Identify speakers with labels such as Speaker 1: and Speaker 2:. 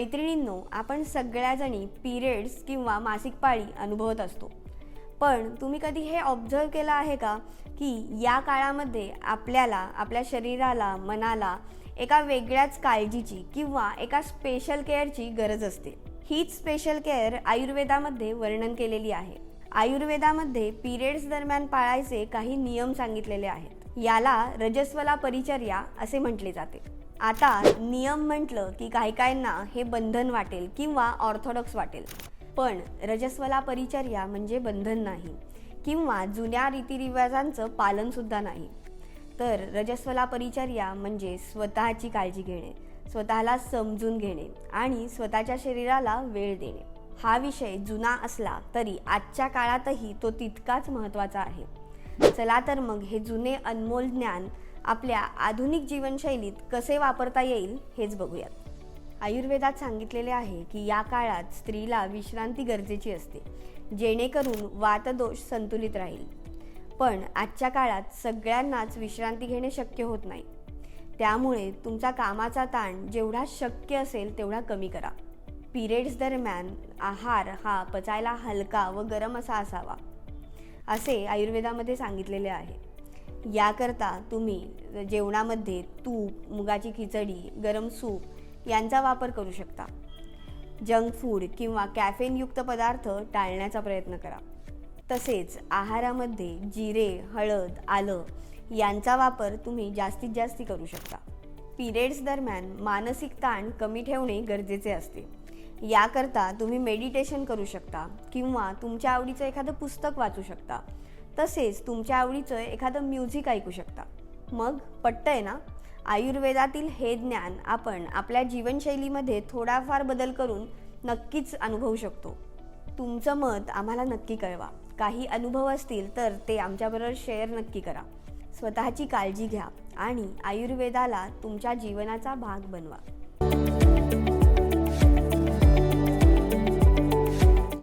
Speaker 1: मैत्रिणींनो आपण सगळ्याजणी पिरियड्स किंवा मासिक पाळी अनुभवत असतो. पण तुम्ही कधी हे ऑब्झर्व केलं आहे का? की या काळामध्ये आपल्याला आपल्या शरीराला मनाला एका वेगळ्याच काळजीची किंवा एका स्पेशल केअरची गरज असते. हीच स्पेशल केअर आयुर्वेदामध्ये वर्णन केलेली आहे. आयुर्वेदामध्ये पिरियड्स दरम्यान पाळायचे काही नियम सांगितलेले आहेत. याला रजस्वला परिचर्या असे म्हटले जाते. आता नियम म्हटलं की काही काहींना हे बंधन वाटेल किंवा ऑर्थोडॉक्स वाटेल. पण रजस्वला परिचर्या म्हणजे बंधन नाही किंवा जुन्या रीतिरिवाजांचं पालनसुद्धा नाही. तर रजस्वला परिचर्या म्हणजे स्वतःची काळजी घेणे स्वतःला समजून घेणे आणि स्वतःच्या शरीराला वेळ देणे. हा विषय जुना असला तरी आजच्या काळातही तो तितकाच महत्त्वाचा आहे. चला तर मग हे जुने अनमोल ज्ञान आपल्या आधुनिक जीवनशैलीत कसे वापरता येईल हेच बघूयात. आयुर्वेदात सांगितलेले आहे की या काळात स्त्रीला विश्रांती गरजेची असते जेणेकरून वातदोष संतुलित राहील. पण आजच्या काळात सगळ्यांनाच विश्रांती घेणे शक्य होत नाही. त्यामुळे तुमचा कामाचा ताण जेवढा शक्य असेल तेवढा कमी करा. पिरियड्स दरम्यान आहार हा पचायला हलका व गरम असा असावा. असे आयुर्वेदामध्ये सांगितलेले आहे. याकरता तुम्ही जेवणामध्ये तूप मुगाची खिचडी गरम सूप यांचा वापर करू शकता. जंक फूड किंवा कॅफेनयुक्त पदार्थ टाळण्याचा प्रयत्न करा. तसेच आहारामध्ये जिरे हळद आलं यांचा वापर तुम्ही जास्तीत जास्त करू शकता. पिरियड्स दरम्यान मानसिक ताण कमी ठेवणे गरजेचे असते. याकरता तुम्ही मेडिटेशन करू शकता किंवा तुमच्या आवडीचं एखादं पुस्तक वाचू शकता. तसेच तुमच्या आवडीचं एखादं म्युझिक ऐकू शकता. मग पटतंय ना? आयुर्वेदातील हे ज्ञान आपण आपल्या जीवनशैलीमध्ये थोडाफार बदल करून नक्कीच अनुभवू शकतो. तुमचं मत आम्हाला नक्की कळवा. काही अनुभव असतील तर ते आमच्याबरोबर शेअर नक्की करा. स्वतःची काळजी घ्या आणि आयुर्वेदाला तुमच्या जीवनाचा भाग बनवा.